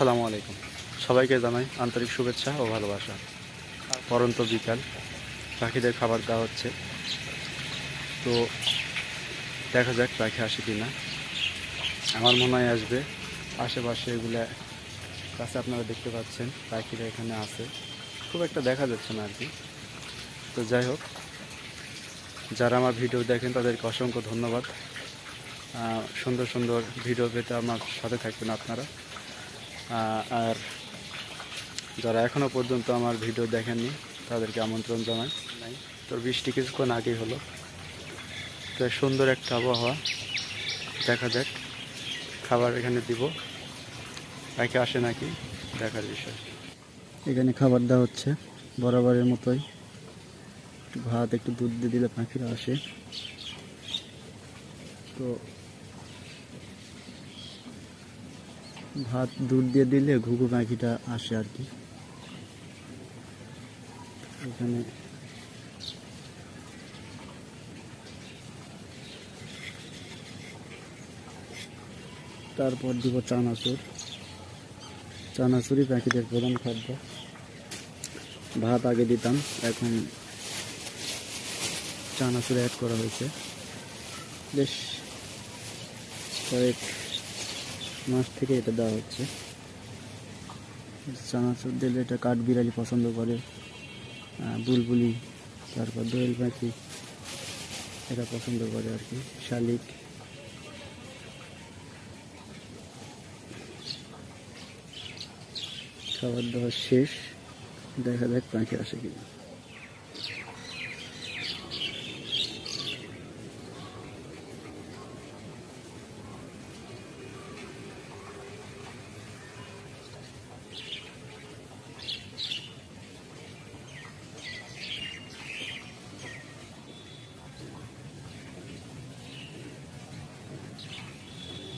আসসালামু আলাইকুম। সবাইকে জানাই আন্তরিক শুভেচ্ছা ও ভালোবাসা। পরন্ত বিকাল। পাখিদের খাবার দেওয়া হচ্ছে। তো দেখা যাক পাখি আসে কি না আমার মনে হয় আসবে। আশেপাশে এগুলা কাছে আপনারা দেখতে পাচ্ছেন, পাখিরা এখানে আছে। খুব একটা দেখা যাচ্ছে না আর কি। তো যাই হোক, যারা আমার ভিডিও দেখেন তাদেরকে অসংখ্য ধন্যবাদ। সুন্দর সুন্দর ভিডিও পেতে আমার সাথে থাকবেন আপনারা। আর যারা এখনও পর্যন্ত আমার ভিডিও দেখেননি তাদেরকে আমন্ত্রণ জানাই। নাই। তো বৃষ্টি কিছুক্ষণ আগেই হলো। তো সুন্দর একটা আবহাওয়া দেখা যাক খাবার এখানে দিব। পাখি আসে নাকি দেখার বিষয়। এখানে খাবার দেওয়া হচ্ছে বরাবরের মতোই। ভাত একটু দুধ দিয়ে দিলে পাখিরা আসে। তো ভাত দুধ দিয়ে দিলে ঘুঘু পাখিটা আসে আর কি। এখানে তারপর দিব চানাচুর। চানাচুরই পাখিদের প্রধান খাদ্য। ভাত আগে দিতাম, এখন চানাচুর অ্যাড করা হয়েছে। বেশ কয়েক মাস থেকে এটা দেওয়া হচ্ছে। চানাচুর দিলে এটা কাঠবিড়ালি পছন্দ করে বুলবুলি, তারপর দোয়েল পাখি, এটা পছন্দ করে আর কি, শালিক। খাবার দাবার শেষ, দেখা যাক পাখি আসে কিনা।